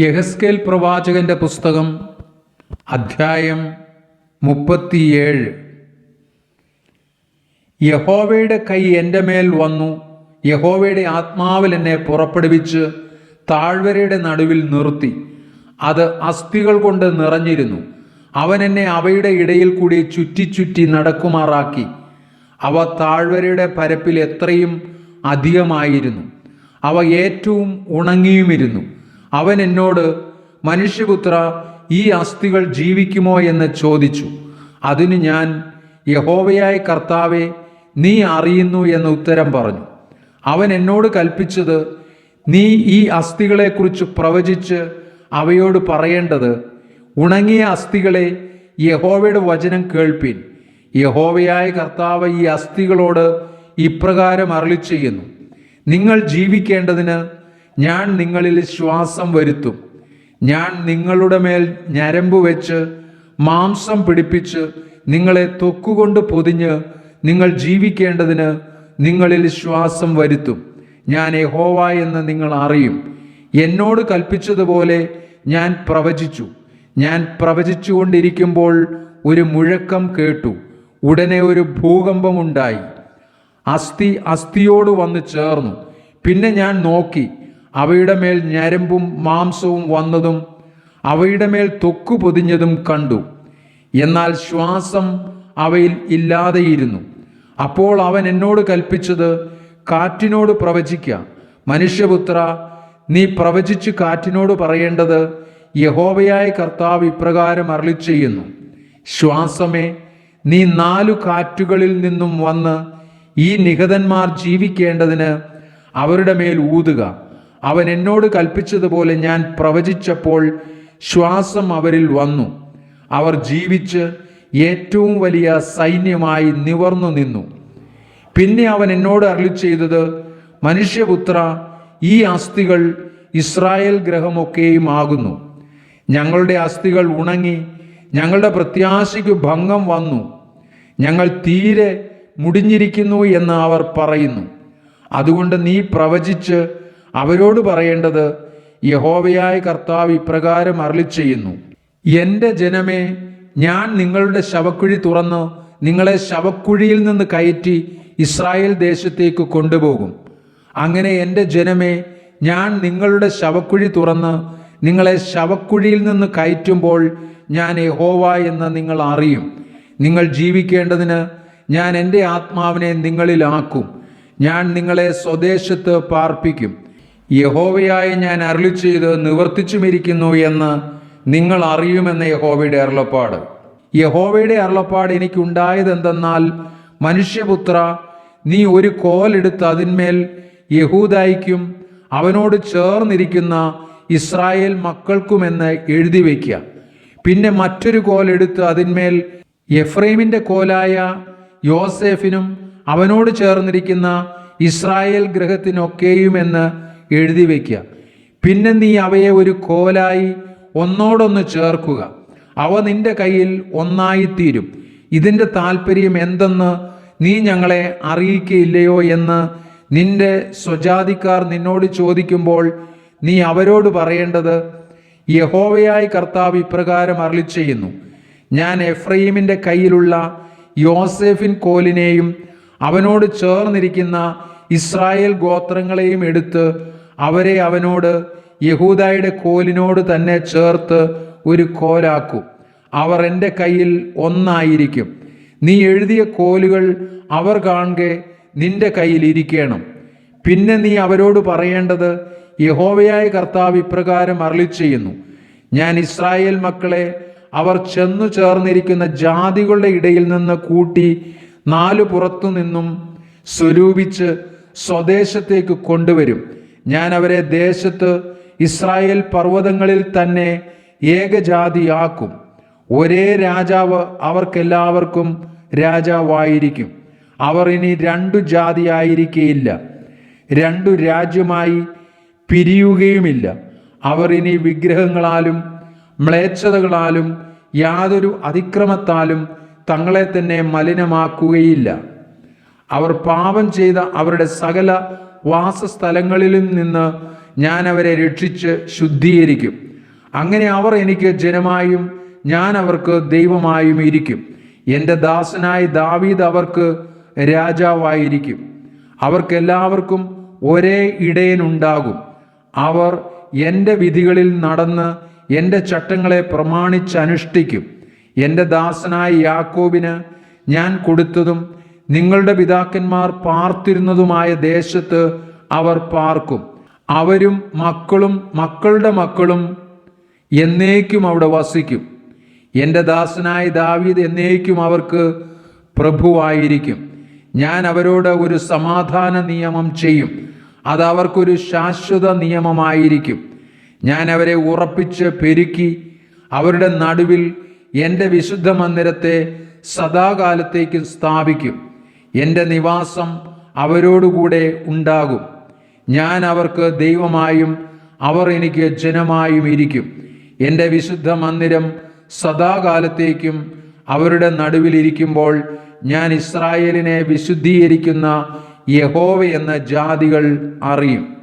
യഹസ്കേൽ പ്രവാചകന്റെ പുസ്തകം അധ്യായം മുപ്പത്തിയേഴ്. യഹോവയുടെ കൈ എന്റെ മേൽ വന്നു. യഹോവയുടെ ആത്മാവിൽ എന്നെ പുറപ്പെടുവിച്ച് താഴ്വരയുടെ നടുവിൽ നിർത്തി. അത് അസ്ഥികൾ കൊണ്ട് നിറഞ്ഞിരുന്നു. അവൻ എന്നെ അവയുടെ ഇടയിൽ കൂടി ചുറ്റി ചുറ്റി നടക്കുമാറാക്കി. അവ താഴ്വരയുടെ പരപ്പിൽ എത്രയും അധികമായിരുന്നു. അവ ഏറ്റവും ഉണങ്ങിയുമിരുന്നു. അവൻ എന്നോട് മനുഷ്യപുത്ര ഈ അസ്ഥികൾ ജീവിക്കുമോ എന്ന് ചോദിച്ചു. അതിന് ഞാൻ യഹോവയായ കർത്താവെ നീ അറിയുന്നു എന്ന് ഉത്തരം പറഞ്ഞു. അവൻ എന്നോട് കൽപ്പിച്ചത് നീ ഈ അസ്ഥികളെക്കുറിച്ച് പ്രവചിച്ച് അവയോട് പറയേണ്ടത് ഉണങ്ങിയ അസ്ഥികളെ യഹോവയുടെ വചനം കേൾപ്പിൻ. യഹോവയായ കർത്താവ് ഈ അസ്ഥികളോട് ഇപ്രകാരം അരളി ചെയ്യുന്നു നിങ്ങൾ ജീവിക്കേണ്ടതിന് ഞാൻ നിങ്ങളിൽ ശ്വാസം വരുത്തും. ഞാൻ നിങ്ങളുടെ മേൽ ഞരമ്പ് വെച്ച് മാംസം പിടിപ്പിച്ച് നിങ്ങളെ തൊക്കുകൊണ്ട് പൊതിഞ്ഞ് നിങ്ങൾ ജീവിക്കേണ്ടതിന് നിങ്ങളിൽ ശ്വാസം വരുത്തും. ഞാൻ യഹോവ എന്ന് നിങ്ങൾ അറിയും. എന്നോട് കൽപ്പിച്ചതുപോലെ ഞാൻ പ്രവചിച്ചു. ഞാൻ പ്രവചിച്ചുകൊണ്ടിരിക്കുമ്പോൾ ഒരു മുഴക്കം കേട്ടു. ഉടനെ ഒരു ഭൂകമ്പമുണ്ടായി. അസ്ഥി അസ്ഥിയോട് വന്ന് ചേർന്നു. പിന്നെ ഞാൻ നോക്കി. അവയുടെ മേൽ ഞരമ്പും മാംസവും വന്നതും അവയുടെ മേൽ തൊക്കു പൊതിഞ്ഞതും കണ്ടു. എന്നാൽ ശ്വാസം അവയിൽ ഇല്ലാതെയിരുന്നു. അപ്പോൾ അവൻ എന്നോട് കൽപ്പിച്ചത് കാറ്റിനോട് പ്രവചിക്ക. മനുഷ്യപുത്ര നീ പ്രവചിച്ച് കാറ്റിനോട് പറയേണ്ടത് യഹോവയായ കർത്താവ് ഇപ്രകാരം അരളി ചെയ്യുന്നു ശ്വാസമേ നീ നാലു കാറ്റുകളിൽ നിന്നും വന്ന് ഈ നിഹതന്മാർ ജീവിക്കേണ്ടതിന് അവരുടെ മേൽ ഊതുക. അവൻ എന്നോട് കൽപ്പിച്ചതുപോലെ ഞാൻ പ്രവചിച്ചപ്പോൾ ശ്വാസം അവരിൽ വന്നു. അവർ ജീവിച്ച് ഏറ്റവും വലിയ സൈന്യമായി നിവർന്നു നിന്നു. പിന്നെ അവൻ എന്നോട് അരളി ചെയ്തത് മനുഷ്യപുത്ര ഈ അസ്ഥികൾ ഇസ്രായേൽ ഗ്രഹമൊക്കെയും ആകുന്നു. ഞങ്ങളുടെ അസ്ഥികൾ ഉണങ്ങി ഞങ്ങളുടെ പ്രത്യാശയ്ക്ക് ഭംഗം വന്നു. ഞങ്ങൾ തീരെ മുടിഞ്ഞിരിക്കുന്നു എന്ന് അവർ പറയുന്നു. അതുകൊണ്ട് നീ പ്രവചിച്ച് അവരോട് പറയേണ്ടത് യഹോവയായ കർത്താവ് ഇപ്രകാരം അരളി ചെയ്യുന്നു എന്റെ ജനമേ ഞാൻ നിങ്ങളുടെ ശവക്കുഴി തുറന്ന് നിങ്ങളെ ശവക്കുഴിയിൽ നിന്ന് കയറ്റി ഇസ്രായേൽ ദേശത്തേക്ക് കൊണ്ടുപോകും. അങ്ങനെ എന്റെ ജനമേ ഞാൻ നിങ്ങളുടെ ശവക്കുഴി തുറന്ന് നിങ്ങളെ ശവക്കുഴിയിൽ നിന്ന് കയറ്റുമ്പോൾ ഞാൻ യഹോവ എന്ന് നിങ്ങൾ അറിയും. നിങ്ങൾ ജീവിക്കേണ്ടതിന് ഞാൻ എന്റെ ആത്മാവിനെ നിങ്ങളിലാക്കും ഞാൻ നിങ്ങളെ സ്വദേശത്ത് പാർപ്പിക്കും. യഹോവയായ ഞാൻ അരളി ചെയ്ത് നിവർത്തിച്ചുമിരിക്കുന്നു എന്ന് നിങ്ങൾ അറിയുമെന്ന യഹോവയുടെ അരുളപ്പാട്. യഹോവയുടെ അരുളപ്പാട് എനിക്കുണ്ടായത് എന്തെന്നാൽ മനുഷ്യപുത്ര നീ ഒരു കോലെടുത്ത് അതിന്മേൽ യഹൂദായിക്കും അവനോട് ചേർന്നിരിക്കുന്ന ഇസ്രായേൽ മക്കൾക്കുമെന്ന് എഴുതി വയ്ക്കുക പിന്നെ മറ്റൊരു കോലെടുത്ത് അതിന്മേൽ എഫ്രൈമിന്റെ കോലായ യോസേഫിനും അവനോട് ചേർന്നിരിക്കുന്ന ഇസ്രായേൽ ഗ്രഹത്തിനൊക്കെയുമെന്ന് എഴുതി വയ്ക്കുക. പിന്നെ നീ അവയെ ഒരു കോലായി ഒന്നോടൊന്ന് ചേർക്കുക. അവ നിന്റെ കയ്യിൽ ഒന്നായിത്തീരും. ഇതിന്റെ താല്പര്യം എന്തെന്ന് നീ ഞങ്ങളെ അറിയിക്കയില്ലയോ എന്ന് നിന്റെ സ്വജാതിക്കാർ നിന്നോട് ചോദിക്കുമ്പോൾ നീ അവരോട് പറയേണ്ടത് യഹോവയായി കർത്താവ് ഇപ്രകാരം അരളി ചെയ്യുന്നു ഞാൻ എഫ്രൈമിന്റെ കയ്യിലുള്ള യോസെഫിൻ കോലിനെയും അവനോട് ചേർന്നിരിക്കുന്ന ഇസ്രായേൽ ഗോത്രങ്ങളെയും എടുത്ത് അവരെ അവനോട് യഹൂദായുടെ കോലിനോട് തന്നെ ചേർത്ത് ഒരു കോലാക്കും. അവർ എന്റെ കയ്യിൽ ഒന്നായിരിക്കും. നീ എഴുതിയ കോലുകൾ അവർ കാണുക നിന്റെ കയ്യിൽ ഇരിക്കണം. പിന്നെ നീ അവരോട് പറയേണ്ടത് യഹോവയായ കർത്താവ് ഇപ്രകാരം അരളി ചെയ്യുന്നു ഞാൻ ഇസ്രായേൽ മക്കളെ അവർ ചെന്നു ചേർന്നിരിക്കുന്ന ജാതികളുടെ ഇടയിൽ നിന്ന് കൂട്ടി നാലു പുറത്തു നിന്നും സ്വരൂപിച്ച് സ്വദേശത്തേക്ക് കൊണ്ടുവരും. ഞാൻ അവരെ ദേശത്ത് ഇസ്രായേൽ പർവതങ്ങളിൽ തന്നെ ഏകജാതിയാക്കും. ഒരേ രാജാവ് അവർക്കെല്ലാവർക്കും രാജാവായിരിക്കും. അവർ ഇനി രണ്ടു ജാതിയായിരിക്കയില്ല. രണ്ടു രാജ്യമായി പിരിയുകയുമില്ല. അവർ ഇനി വിഗ്രഹങ്ങളാലും മ്ലേച്ഛതകളാലും യാതൊരു അതിക്രമത്താലും തങ്ങളെ തന്നെ മലിനമാക്കുകയില്ല. അവർ പാപം ചെയ്ത അവരുടെ സകല വാസസ്ഥലങ്ങളിലും നിന്ന് ഞാൻ അവരെ രക്ഷിച്ച് ശുദ്ധീകരിക്കും. അങ്ങനെ അവർ എനിക്ക് ജനമായും ഞാൻ അവർക്ക് ദൈവമായും ഇരിക്കും. എന്റെ ദാസനായ ദാവീദ് അവർക്ക് രാജാവായിരിക്കും. അവർക്കെല്ലാവർക്കും ഒരേ ഇടയനുണ്ടാകും. അവർ എന്റെ വിധികളിൽ നടന്ന് എന്റെ ചട്ടങ്ങളെ പ്രമാണിച്ചനുഷ്ഠിക്കും. എന്റെ ദാസനായ യാക്കോബിന് ഞാൻ കൊടുത്തതും നിങ്ങളുടെ പിതാക്കന്മാർ പാർത്തിരുന്നതുമായ ദേശത്ത് അവർ പാർക്കും. അവരും മക്കളും മക്കളുടെ മക്കളും എന്നേക്കും അവിടെ വസിക്കും. എന്റെ ദാസനായ ദാവീദ് എന്നേക്കും അവർക്ക് പ്രഭുവായിരിക്കും. ഞാൻ അവരോട് ഒരു സമാധാന നിയമം ചെയ്യും. അത് അവർക്കൊരു ശാശ്വത നിയമമായിരിക്കും. ഞാൻ അവരെ ഉറപ്പിച്ച് പെരുക്കി അവരുടെ നടുവിൽ എന്റെ വിശുദ്ധ മന്ദിരത്തെ സദാകാലത്തേക്ക് സ്ഥാപിക്കും. എന്റെ നിവാസം അവരോടുകൂടെ ഉണ്ടാകും. ഞാൻ അവർക്ക് ദൈവമായും അവർ എനിക്ക് ജനമായും ഇരിക്കും. എന്റെ വിശുദ്ധ മന്ദിരം സദാകാലത്തേക്കും അവരുടെ നടുവിലിരിക്കുമ്പോൾ ഞാൻ ഇസ്രായേലിനെ വിശുദ്ധീകരിക്കുന്ന യഹോവ എന്ന ജാതികൾ അറിയും.